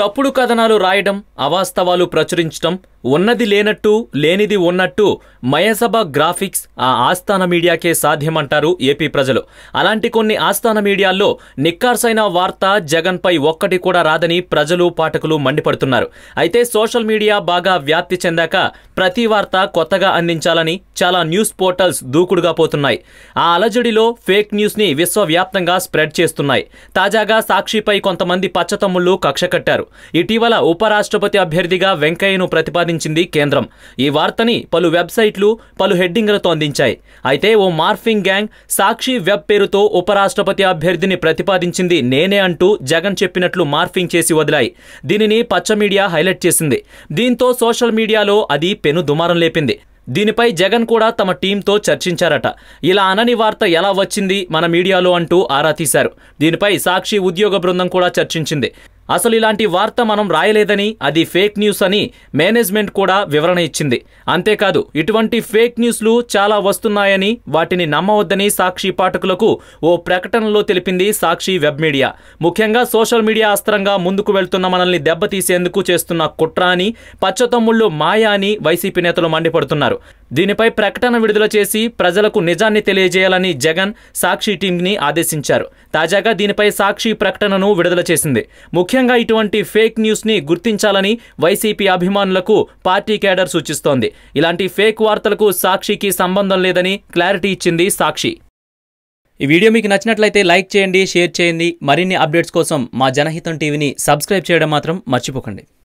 తప్పుడు కథనాలు రాయడం అవాస్తవాలు ప్రచురించడం ఉన్నది లేనట్టు లేనిది ఉన్నట్టు మయసభ గ్రాఫిక్స్ ఆ ఆస్థాన మీడియాకే సాధ్యమంటారు ఏపీ ప్రజలు. అలాంటి కొన్ని ఆస్థాన మీడియాల్లో నిక్కార్సైన వార్త జగన్పై ఒక్కటి కూడా రాదని ప్రజలు పాఠకులు మండిపడుతున్నారు. అయితే సోషల్ మీడియా బాగా వ్యాప్తి చెందాక ప్రతి వార్త కొత్తగా అందించాలని చాలా న్యూస్ పోర్టల్స్ దూకుడుగా పోతున్నాయి. ఆ అలజడిలో ఫేక్ న్యూస్ని విశ్వవ్యాప్తంగా స్ప్రెడ్ చేస్తున్నాయి. తాజాగా సాక్షిపై కొంతమంది పచ్చతమ్ముళ్ళు కక్ష కట్టారు. ఇటీవల ఉపరాష్ట్రపతి అభ్యర్థిగా వెంకయ్యను వెల్లడించింది కేంద్రం. ఈ వార్తని పలు వెబ్సైట్లు పలు హెడ్డింగ్లతో అందించాయి. అయితే ఓ మార్ఫింగ్ గ్యాంగ్ సాక్షి వెబ్ పేరుతో ఉపరాష్ట్రపతి అభ్యర్థిని ప్రతిపాదించింది నేనే అంటూ జగన్ చెప్పినట్లు మార్ఫింగ్ చేసి వదిలాయి. దీనిని పచ్చ మీడియా హైలైట్ చేసింది. దీంతో సోషల్ మీడియాలో అది పెను దుమారం లేపింది. దీనిపై జగన్ కూడా తమ టీంతో చర్చించారట. ఇలా అనని వార్త ఎలా వచ్చింది మన మీడియాలో అంటూ ఆరా తీశారు. దీనిపై సాక్షి ఉద్యోగ బృందం కూడా చర్చించింది. అసలు ఇలాంటి వార్త మనం రాయలేదని అది ఫేక్ న్యూస్ అని మేనేజ్మెంట్ కూడా వివరణ ఇచ్చింది. అంతేకాదు ఇటువంటి ఫేక్ న్యూస్లు చాలా వస్తున్నాయని వాటిని నమ్మవద్దని సాక్షి పాఠకులకు ఓ ప్రకటనలో తెలిపింది సాక్షి వెబ్ మీడియా. ముఖ్యంగా సోషల్ మీడియా అస్త్రంగా ముందుకు వెళ్తున్న మనల్ని దెబ్బతీసేందుకు చేస్తున్న కుట్ర అని పచ్చతమ్ముళ్ళు మాయ అని వైసీపీ నేతలు మండిపడుతున్నారు. దీనిపై ప్రకటన విడుదల చేసి ప్రజలకు నిజాన్ని తెలియజేయాలని జగన్ సాక్షి టీంని ఆదేశించారు. తాజాగా దీనిపై సాక్షి ప్రకటనను విడుదల చేసింది. ముఖ్యంగా ఇటువంటి ఫేక్ న్యూస్ని గుర్తించాలని వైసీపీ అభిమానులకు పార్టీ కేడర్ సూచిస్తోంది. ఇలాంటి ఫేక్ వార్తలకు సాక్షికి సంబంధం లేదని క్లారిటీ ఇచ్చింది సాక్షి. ఈ వీడియో మీకు నచ్చినట్లయితే లైక్ చేయండి షేర్ చేయండి. మరిన్ని అప్డేట్స్ కోసం మా జనహితం టీవీని సబ్స్క్రైబ్ చేయడం మాత్రం మర్చిపోకండి.